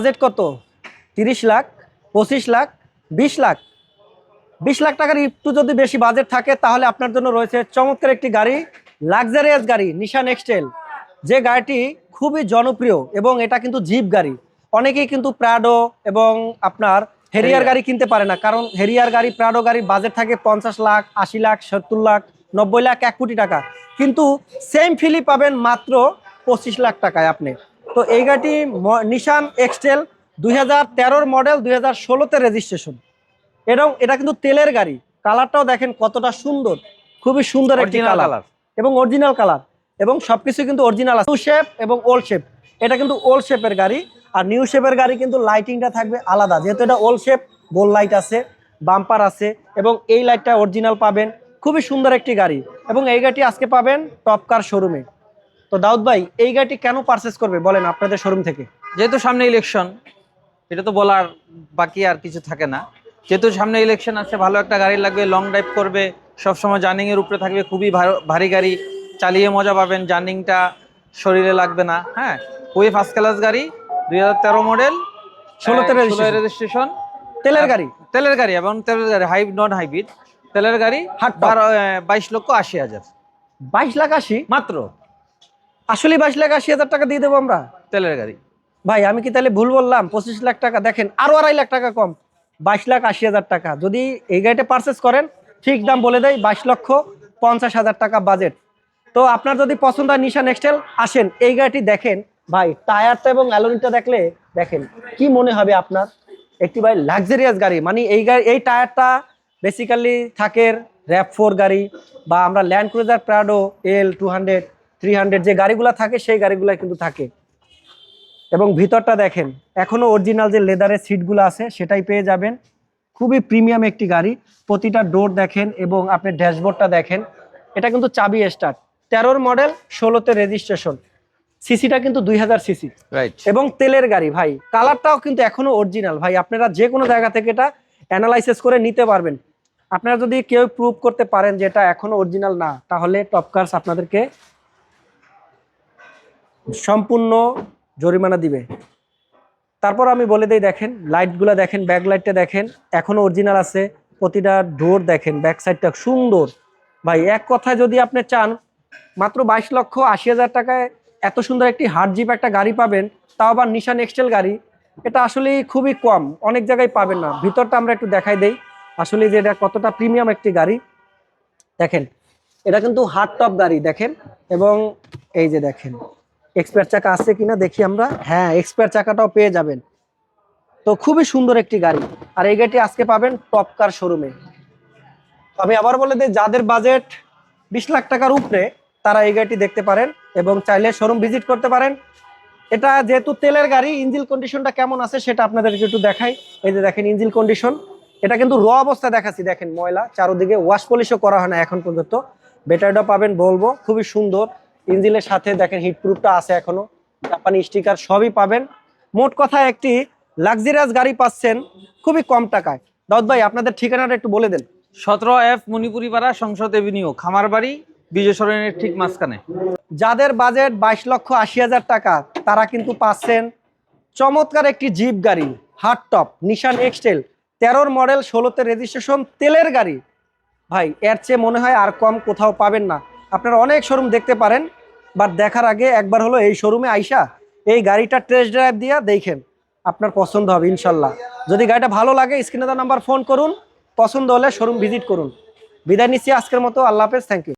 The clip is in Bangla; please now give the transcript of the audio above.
বাজেট কত? তিরিশ লাখ পঁচিশ লাখ বিশ লাখ? বিশ লাখ টাকার একটু যদি বেশি বাজেট থাকে তাহলে আপনার জন্য রয়েছে চমৎকার একটি গাড়ি লাক্সারিয়াস গাড়ি নিশান এক্সটেল যে গাড়িটি খুবই জনপ্রিয় এবং এটা কিন্তু জিপ গাড়ি। অনেকেই কিন্তু প্রাডো এবং আপনার হেরিয়ার। গাড়ি কিনতে পারে না কারণ হেরিয়ার গাড়ি প্রাডো গাড়ির বাজেট থাকে পঞ্চাশ লাখ আশি লাখ সত্তর লাখ নব্বই লাখ এক কোটি টাকা। কিন্তু সেম ফিলি পাবেন মাত্র পঁচিশ লাখ টাকায় আপনি। তো এই গাড়িটি নিশান এক্সটেল দুই হাজার তেরোর মডেল দুই হাজার ষোলোতে রেজিস্ট্রেশন এবং এটা কিন্তু তেলের গাড়ি। কালারটাও দেখেন কতটা সুন্দর। খুবই সুন্দর একটি কালার এবং অরিজিনাল কালার এবং সবকিছু কিন্তু অরিজিনাল আছে। নিউ শেপ এবং ওল্ড শেপ এটা কিন্তু ওল্ড শেপের গাড়ি। আর নিউ শেপের গাড়ি কিন্তু লাইটিংটা থাকবে আলাদা। যেহেতু এটা ওল্ড শেপ গোল লাইট আছে বাম্পার আছে এবং এই লাইটটা অরিজিনাল পাবেন। খুবই সুন্দর একটি গাড়ি। এবং এই গাড়িটি আজকে পাবেন টপ কার শোরুমে তো দাউদ ভাই এই গাড়িটি কেন পারচেস করবে বলেন আপনাদের শোরুম থেকে? যেহেতু সামনে ইলেকশন এটা তো বলার বাকি আর কিছু থাকে না। যেহেতু সামনে ইলেকশন আছে ভালো একটা গাড়ি লাগবে লং ড্রাইভ করবে সবসময় জার্নিং এর উপরে থাকবে খুবই ভারী গাড়ি চালিয়ে মজা পাবেন জার্নিংটা শরীরে লাগবে না হ্যাঁ? খুবই ফার্স্ট ক্লাস গাড়ি দুই হাজার তেরো মডেল ষোলোতে। রেজিস্ট্রেশন তেলের গাড়ি? তেলের গাড়ি এবং তেলের গাড়ি হাই নন হাইব্রিড তেলের গাড়ি। বাইশ লক্ষ আশি হাজার। বাইশ লাখ আশি? মাত্র। আসলে বাইশ লাখ আশি হাজার টাকা দিয়ে দেবো আমরা। তেলের গাড়ি। ভাই আমি কি তাহলে ভুল বললাম? পঁচিশ লাখ টাকা দেখেন আরও আড়াই লাখ টাকা কম। বাইশ লাখ আশি হাজার টাকা। যদি এই গাড়িটা পারচেস করেন ঠিক দাম বলে দেয় বাইশ লক্ষ পঞ্চাশ হাজার টাকা বাজেট তো আপনার যদি পছন্দ হয় নিশা নেক্সটেল আসেন এই গাড়িটি দেখেন। ভাই টায়ারটা এবং অ্যালোনিটা দেখলে দেখেন কি মনে হবে আপনার? একটি ভাই লাক্সারিয়াস গাড়ি। মানে এই গাড়ি এই টায়ারটা বেসিক্যালি থাকের র্যাপ ফোর গাড়ি বা আমরা Land Cruiser Prado L two hundred three hundred যে গাড়িগুলো থাকে সেই গাড়িগুলো কিন্তু থাকে। এবং ভিতরটা দেখেন এখনও অরিজিনাল যে লেদারের সিটগুলো আছে সেটাই পেয়ে যাবেন। খুবই প্রিমিয়াম একটি গাড়ি। প্রতিটা ডোর দেখেন এবং আপনি ড্যাশবোর্ডটা দেখেন। এটা কিন্তু চাবি স্টার্ট। তেরোর মডেল ষোলোতে রেজিস্ট্রেশন সিসিটা কিন্তু দুই হাজার সিসি রাইট এবং তেলের গাড়ি ভাই। কালারটাও কিন্তু এখনও অরিজিনাল ভাই আপনারা যে কোনো জায়গা থেকে এটা অ্যানালাইসিস করে নিতে পারবেন। আপনারা যদি কেউ প্রুভ করতে পারেন যে এটা এখনও অরিজিনাল না তাহলে টপকার্স আপনাদেরকে সম্পূর্ণ জরিমানা দিবে। তারপর আমি বলে দিই, দেখেন লাইটগুলো দেখেন ব্যাক লাইটটা দেখেন এখনও অরিজিনাল আছে, প্রতিটা ডোর দেখেন ব্যাক সাইডটা সুন্দর। ভাই, এক কথায় যদি আপনি চান, মাত্র বাইশ লক্ষ আশি হাজার টাকায় এত সুন্দর একটি হার্ড জিপ একটা গাড়ি পাবেন, তাও আবার নিশান এক্সটেল গাড়ি, এটা আসলে খুবই কম, অনেক জায়গায় পাবেন না। ভিতরটা আমরা একটু দেখাই দেই, আসলে যে এটা কতটা প্রিমিয়াম একটি গাড়ি। দেখেন, এটা কিন্তু হার্ড টপ গাড়ি, দেখেন, এবং এই যে দেখেন এক্সপায়ার চাকা আছে কিনা দেখি আমরা। হ্যাঁ এক্সপায়ার চাকাটাও পেয়ে যাবেন। তো খুবই সুন্দর একটি গাড়ি। আর এই গাড়িটি আজকে পাবেন টপ কার শোরুমে আমি আবার বলে দিই, যাদের বাজেট বিশ লাখ টাকার উপরে, তারা এই গাড়িটি দেখতে পারেন এবং চাইলে শোরুম ভিজিট করতে পারেন। এটা যেহেতু তেলের গাড়ি ইঞ্জিল কন্ডিশনটা কেমন আছে সেটা আপনাদেরকে একটু দেখাই। এই যে দেখেন ইঞ্জিল কন্ডিশন এটা কিন্তু র অবস্থা দেখাচ্ছি। দেখেন ময়লা, চারোদিকে ওয়াশ পলিশও করা হয় না এখন পর্যন্ত। বেটারটা পাবেন বলব খুবই সুন্দর। ইঞ্জিনের সাথে দেখেন হিটপ্রুফটা আছে এখনও। জাপানি স্টিকার সবই পাবেন। মোট কথা একটি লাক্সারিয়াস গাড়ি পাচ্ছেন খুবই কম টাকায়। দাউদ ভাই আপনাদের ঠিকানাটা একটু বলে দেন। সতেরো এফ মণিপুরি পাড়া সংসদ এভিনিউ খামার বাড়ি বিজয় সরণের ঠিক মাঝখানে। যাদের বাজেট বাইশ লক্ষ আশি হাজার টাকা তারা কিন্তু পাচ্ছেন চমৎকার একটি জিপ গাড়ি হার্ড টপ নিশান এক্সটেল তেরোর মডেল ষোলোতে রেজিস্ট্রেশন তেলের গাড়ি। ভাই এর চেয়ে মনে হয় আর কম কোথাও পাবেন না। আপনারা অনেক শোরুম দেখতে পারেন। বাট দেখার আগে একবার হলো এই শোরুমে আইসা এই গাড়িটা টেস্ট ড্রাইভ দিয়া দেখেন আপনার পছন্দ হবে, ইনশাল্লাহ। যদি গাড়িটা ভালো লাগে, স্ক্রিনে নাম্বার ফোন করুন, পছন্দ হলে শোরুম ভিজিট করুন। বিদায় নিচ্ছি আজকের মতো, আল্লাহ হাফেজ থ্যাংক ইউ